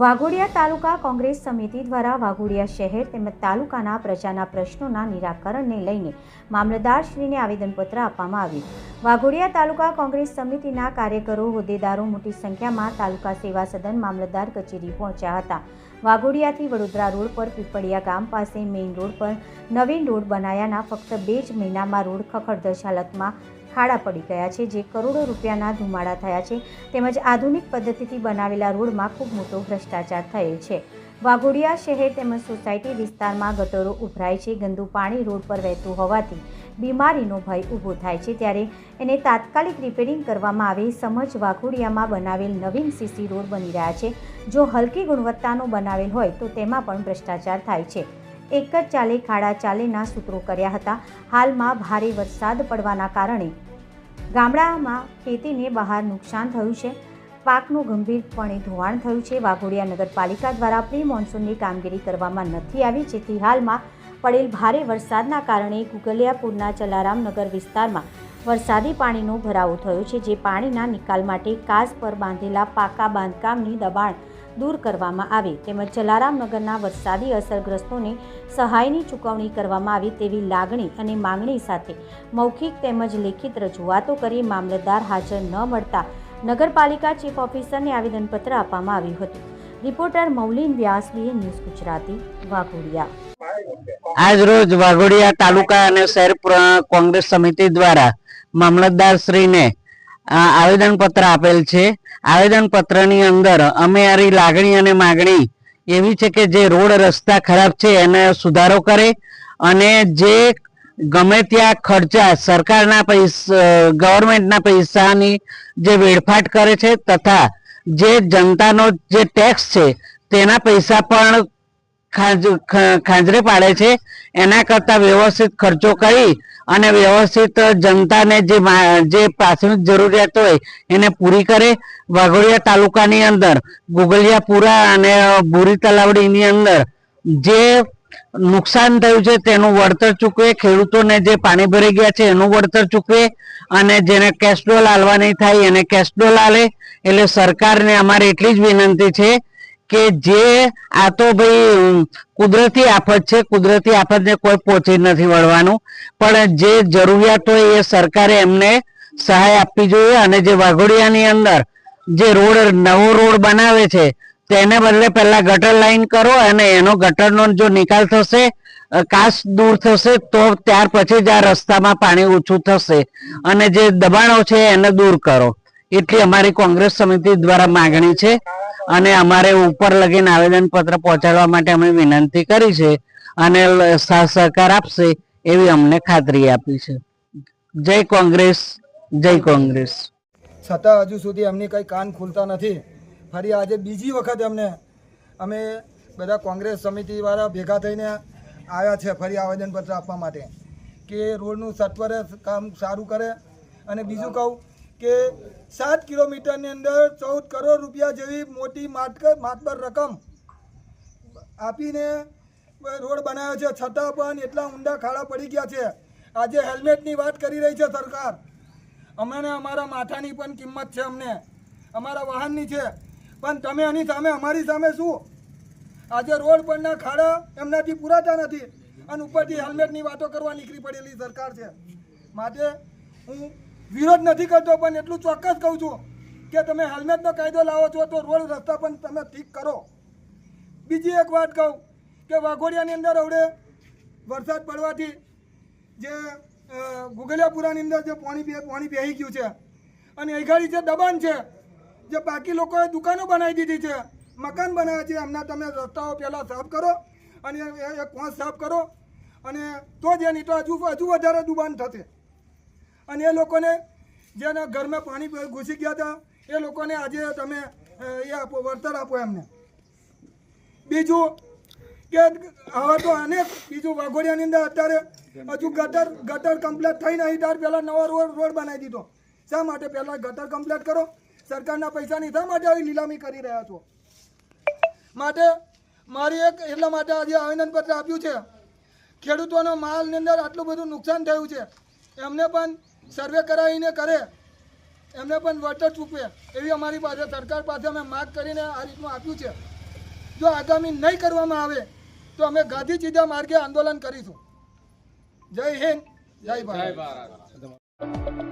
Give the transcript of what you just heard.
વાઘોડિયા તાલુકા કોંગ્રેસ સમિતિ દ્વારા વાઘોડિયા શહેર તેમજ તાલુકાના પ્રજાના પ્રશ્નોના નિરાકરણને લઈને મામલતદારશ્રીને આવેદનપત્ર આપવામાં આવ્યું. વાઘોડિયા તાલુકા કોંગ્રેસ સમિતિના કાર્યકરો, હોદ્દેદારો મોટી સંખ્યામાં તાલુકા સેવા સદન મામલતદાર કચેરી પહોંચ્યા હતા. વાઘોડિયાથી વડોદરા રોડ પર પીપળિયા ગામ પાસે મેઇન રોડ પર નવીન રોડ બનાયાના ફક્ત બે જ મહિનામાં રોડ ખખડધજ હાલતમાં ખાડા પડી ગયા છે, જે કરોડો રૂપિયાના ધુમાડા થયા છે. તેમજ આધુનિક પદ્ધતિથી બનાવેલા રોડમાં ખૂબ મોટો ભ્રષ્ટાચાર થયેલ છે. વાઘોડિયા શહેર તેમજ સોસાયટી વિસ્તારમાં ગટરો ઉભરાય છે, ગંદુ પાણી રોડ પર વહેતું હોવાથી બીમારીનો ભય ઊભો થાય છે. ત્યારે એને તાત્કાલિક રિપેરિંગ કરવામાં આવે સમજ વાઘોડિયામાં બનાવેલ નવીન સીસી રોડ બની રહ્યા છે. જો હલકી ગુણવત્તાનો બનાવેલ હોય તો તેમાં પણ ભ્રષ્ટાચાર થાય છે. એક જ ચાલે ખાડા ચાલેના સૂત્રો કર્યા હતા. હાલમાં ભારે વરસાદ પડવાના કારણે ગામડામાં ખેતીને બહાર નુકસાન થયું છે. પાકનું ગંભીરપણે ધોવાણ થયું છે. વાઘોડિયા નગરપાલિકા દ્વારા પ્રી મોન્સૂનની કામગીરી કરવામાં નથી આવી, જેથી હાલમાં પડેલ ભારે વરસાદના કારણે ગુગલિયાપુરના જલારામનગર વિસ્તારમાં વરસાદી પાણીનો ભરાવો થયો છે, જે પાણીના નિકાલ માટે કાસ પર બાંધેલા પાકા બાંધકામની દબાણ દૂર કરવામાં આવે તેમજ જલારામનગરના વરસાદી અસરગ્રસ્તોને સહાયની ચૂકવણી કરવામાં આવે તેવી લાગણી અને માંગણી સાથે મૌખિક તેમજ લેખિત રજૂઆતો કરી મામલતદાર હાજર ન મળતા નગરપાલિકા ચીફ ઓફિસરને આવેદનપત્ર આપવામાં આવ્યું હતું. Reporter Maulin Vyas news Gujarati, Waghodia. આજ રોજ વાઘોડિયા તાલુકા અને શહેર કોંગ્રેસ સમિતિ દ્વારા મામલતદાર શ્રીને આવેદન પત્ર આપેલ છે. આવેદન પત્રની અંદર અમે આરી લાગણી અને માગણી એવી છે કે જે રોડ રસ્તા ખરાબ છે એને સુધારો કરે અને જે ગમે ત્યાં ખર્ચા સરકારના પૈસા ગવર્મેન્ટના પૈસાની જે વેડફાટ કરે છે તથા જે જનતાનો જે ટેક્સ છે તેના પૈસા પણ ખાંજરે પાડે છે. એના કરતા વ્યવસ્થિત ખર્ચો કરી અને વ્યવસ્થિત જનતાને જે જે પ્રાથમિક જરૂરિયાત હોય એને પૂરી કરે. વાઘોડિયા તાલુકાની અંદર, ગુગલિયાપુરા અને બુરી તલાવડીની અંદર જે નુકસાન થયું છે તેનું વળતર ચૂકવે. ખેડૂતોને જે પાણી ભરી ગયા છે એનું વળતર ચૂકવે અને જેને કેશડોલ હાલવાની થાય એને કેશડોલ હાલે એટલે સરકારને અમારે એટલી જ વિનંતી છે કે જે આ તો ભાઈ કુદરતી આફત છે. કુદરતી આફતને કોઈ પહોંચી નથી વળવાનું. પણ જે જરૂરિયાત હોય એ સરકારે એમને સહાય આપવી જોઈએ અને જે વાઘોડિયાની અંદર જે રોડ, નવો રોડ બનાવે છે, તેને બદલે પહેલા ગટર લાઈન કરો અને એનો ગટરનો જો નિકાલ થશે કાશ દૂર થશે, તો ત્યાર પછી જ આ રસ્તામાં પાણી ઓછું થશે. અને જે દબાણો છે એને દૂર કરો. એટલી અમારી કોંગ્રેસ સમિતિ દ્વારા માગણી છે અને અમારે ઉપર લગીને આવેદન પત્ર પહોંચાડવા માટે અમે વિનંતી કરી છે અને સહકાર આપશે એવી અમને ખાતરી આપી છે. જય કોંગ્રેસ જય કોંગ્રેસ. છતાં હજુ સુધી અમને કંઈ કાન ખુલતા નથી. ફરી આજે બીજી વખત અમને અમે બધા કોંગ્રેસ સમિતિવાળા ભેગા થઈને આવ્યા છે ફરી આવેદનપત્ર આપવા માટે કે રોડનું સત્વરે કામ સારું કરે. અને બીજું કહું કે સાત કિલોમીટરની અંદર ચૌદ કરોડ રૂપિયા જેવી મોટી માટક માતબર રકમ આપીને રોડ બનાવ્યો છે. છતાં પણ એટલા ઊંડા ખાડા પડી ગયા છે. આજે હેલ્મેટની વાત કરી રહી છે સરકાર. અમને અમારા માથાની પણ કિંમત છે અમને. અમારા વાહનની છે. પણ તમે એની સામે, અમારી સામે શું? આજે રોડ પરના ખાડા એમનાથી પૂરાતા નથી. અને ઉપરથી હેલ્મેટની વાતો કરવા નીકળી પડેલી સરકાર છે. માટે હું વિરોધ નથી કરતો, પણ એટલું ચોક્કસ કહું છું કે તમે હેલ્મેટનો કાયદો લાવો છો તો રોડ રસ્તા પણ તમે ઠીક કરો. બીજી એક વાત કહું કે વાઘોડિયાની અંદર હવે વરસાદ પડવાથી જે ગુગલિયાપુરાની અંદર જે પાણી પાણી બેહી ગયું છે અને અહીંગાડી જે દબાણ છે, જે બાકી લોકોએ દુકાનો બનાવી દીધી છે, મકાન બનાવ્યા છે, એમના તમે રસ્તાઓ પહેલાં સાફ કરો અને એ કોણ સાફ કરો અને તો જ એની તો હજુ હજુ વધારે દુબાન થશે. અને એ લોકોને જેના ઘરમાં પાણી ઘૂસી ગયા હતા, એ લોકોને આજે તમે એ આપો, વળતર આપો એમને. બીજું કે હવે તો અનેક, બીજું વાઘોડિયાની અંદર અત્યારે હજુ ગટર ગટર કમ્પ્લેટ થઈ નહીં ત્યાર પહેલાં નવો રોડ રોડ બનાવી દીધો. શા માટે પહેલાં ગટર કમ્પ્લેટ કરો? સરકારના પૈસાની શા માટે આવી નીલામી કરી રહ્યા છો? માટે મારી એક એટલા માટે આજે આવેદનપત્ર આપ્યું છે. ખેડૂતોનો માલની અંદર આટલું બધું નુકસાન થયું છે. એમને પણ સર્વે કરાવીને કરે. એમને પણ વળતર ચૂકવે. એવી અમારી પાસે સરકાર પાસે અમે માગ કરીને આ રીતનું આપ્યું છે. જો આગામી નહીં કરવામાં આવે, તો અમે ગાંધી સીધા માર્ગે આંદોલન કરીશું. જય હિન્દ જય ભારત.